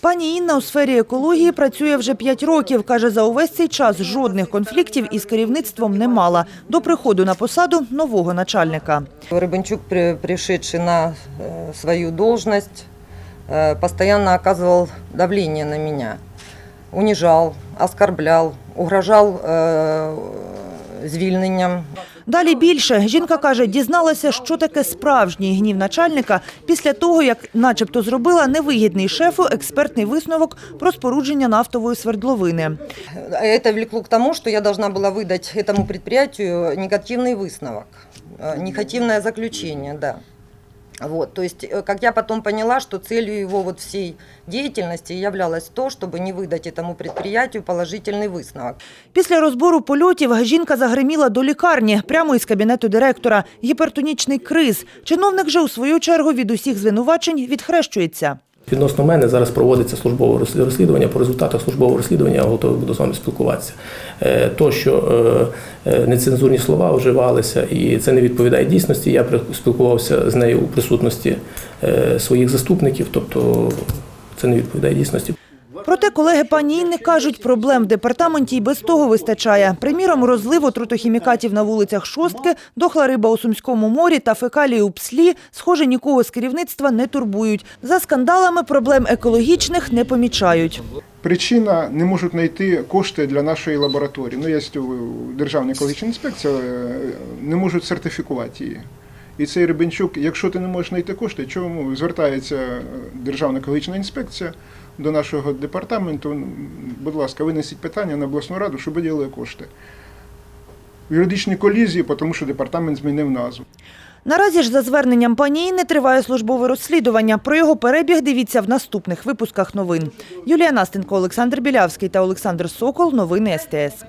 Пані Інна у сфері екології працює вже 5 років. Каже, за увесь цей час жодних конфліктів із керівництвом не мала. До приходу на посаду нового начальника. Рыбанчук, при- пришедший на э, свою должность, э, постоянно оказывал давление на меня. Унижал, оскорблял, угрожал э, звільненням. Далі більше. Жінка каже, дізналася, що таке справжній гнів начальника після того, як начебто зробила невигідний шефу експертний висновок про спорудження нафтової свердловини. Это влекло к тому, что я должна была выдать этому предприятию негативный высновок, э, негативное заключение, да. Вот, то есть, э, как я потом поняла, что целью его вот всей деятельности являлось то, чтобы не выдать этому предприятию положительный высновок. Після розбору польотів жінка загриміла до лікарні прямо із кабінету директора. Гіпертонічний криз. Чиновник же у свою чергу від усіх звинувачень відхрещується. Відносно мене зараз проводиться службове розслід- розслідування. По результатах службового розслідування я готовий буду з вами спілкуватися. Е, То, що е, е, нецензурні слова вживалися і це не відповідає дійсності, я спілкувався з нею у присутності своїх заступників, тобто це не відповідає дійсності. Проте колеги пані Інни кажуть, проблем в департаменті й без того вистачає. Приміром, розлив отрутохімікатів на вулицях Шостки, дохла риба у Сумському морі та фекалії у Пслі, схоже, нікого з керівництва не турбують. За скандалами проблем екологічних не помічають. Причина не можуть знайти кошти для нашої лабораторії. Ну, є Державна екологічна інспекція, е, не можуть сертифікувати її. І цей Рибенчук, якщо ти не можеш знайти кошти, чому звертається е, Державна екологічна інспекція до нашого департаменту, будь ласка, винесіть питання на обласну раду, щоб виділили кошти. В юридичній колізії, тому що департамент змінив назву. Наразі ж за зверненням пані Інни триває службове розслідування. Про його перебіг дивіться в наступних випусках новин. Юлія Настенко, Олександр Білявський та Олександр Сокол. Новини СТС.